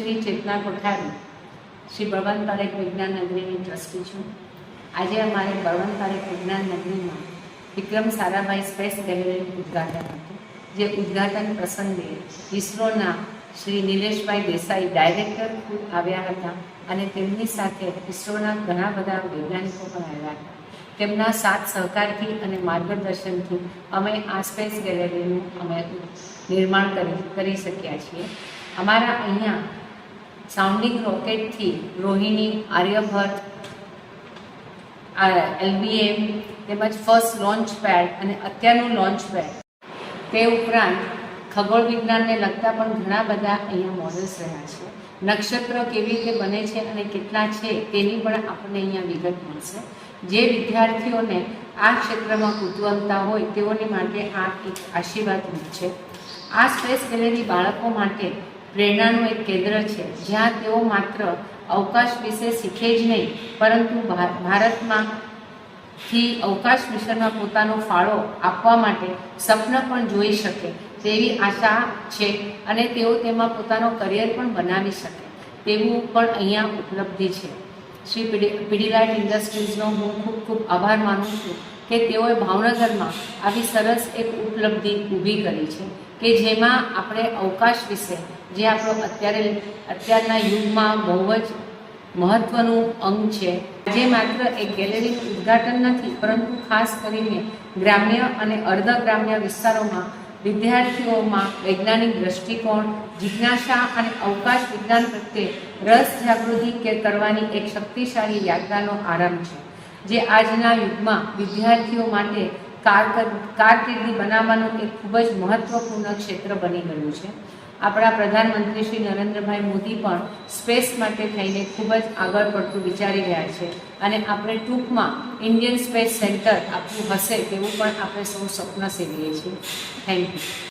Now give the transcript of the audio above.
શ્રી ચેતના કોઠારી શ્રી બળવંત પારેખ વિજ્ઞાન નગરીની ટ્રસ્ટી છું. આજે અમારે બળવંત પારેખ વિજ્ઞાન નગરીમાં વિક્રમ સારાભાઈ સ્પેસ ગેલેરીનું ઉદ્ઘાટન હતું, જે ઉદ્ઘાટન પ્રસંગે ઇસરોના શ્રી નિલેશભાઈ દેસાઈ ડાયરેક્ટર ખુદ આવ્યા હતા અને તેમની સાથે ઇસરોના ઘણા બધા વૈજ્ઞાનિકો પણ આવ્યા હતા. તેમના સાથ સહકારથી અને માર્ગદર્શનથી અમે આ સ્પેસ ગેલેરીનું અમે નિર્માણ કરી કરી શક્યા છીએ. અમારા અહીંયા સાઉન્ડિંગ રોકેટથી રોહિણી આર્યભટ્ટ એલબીએમ તેમજ ફર્સ્ટ લોન્ચ પેડ અને અત્યારનું લોન્ચ પેડ તે ઉપરાંત ખગોળ વિજ્ઞાનને લગતા પણ ઘણા બધા અહીંયા મોડલ્સ રહ્યા છે. નક્ષત્ર કેવી રીતે બને છે અને કેટલા છે તેની પણ આપણને અહીંયા વિગત મળશે. જે વિદ્યાર્થીઓને આ ક્ષેત્રમાં કુતૂહલતા હોય તેઓની માટે આ એક આશીર્વાદરૂપ છે. આ સ્પેસ ગેલેરી બાળકો માટે પ્રેરણાનું એક કેન્દ્ર છે. જ્યાં તેઓ માત્ર અવકાશ વિશે શીખે જ નહીં, પરંતુ ભારતમાં થી અવકાશ મિશનમાં પોતાનો ફાળો આપવા માટે સપન પણ જોઈ શકે તેવી આશા છે અને તેઓ તેમાં પોતાનો કરિયર પણ બનાવી શકે તેવું પણ અહીંયા ઉપલબ્ધિ છે. શ્રી પીડી પીડીલાઇટ ઇન્ડસ્ટ્રીઝનો હું ખૂબ ખૂબ આભાર માનું છું કે તેઓએ ભાવનગરમાં આવી સરસ એક ઉપલબ્ધિ ઊભી કરી છે કે જેમાં આપણે અવકાશ વિશે જે આપણો અત્યારે અત્યારના યુગમાં બહુ જ મહત્વનું અંગ છે. જે માત્ર એક ગેલેરીનું ઉદ્ઘાટન નથી, પરંતુ ખાસ કરીને ગ્રામ્ય અને અર્ધ ગ્રામ્ય વિસ્તારોમાં વિદ્યાર્થીઓમાં વૈજ્ઞાનિક દ્રષ્ટિકોણ, જિજ્ઞાસા અને અવકાશ વિજ્ઞાન પ્રત્યે રસ જાગૃતિ કે કરવાની એક શક્તિશાળી યાત્રાનો આરંભ છે. જે આજના યુગમાં વિદ્યાર્થીઓ માટે કારકર કારકિર્દી બનાવવાનું એક ખૂબ જ મહત્વપૂર્ણ ક્ષેત્ર બની ગયું છે. આપણા પ્રધાનમંત્રી શ્રી નરેન્દ્રભાઈ મોદી પણ સ્પેસ માટે થઈને ખૂબ જ આગળ પડતું વિચારી રહ્યા છે. અને આપણે ટૂંકમાં ઇન્ડિયન સ્પેસ સેન્ટર આપણું હશે તેવું પણ આપણે સૌ સ્વપ્ન સેવીએ છીએ. Thank you.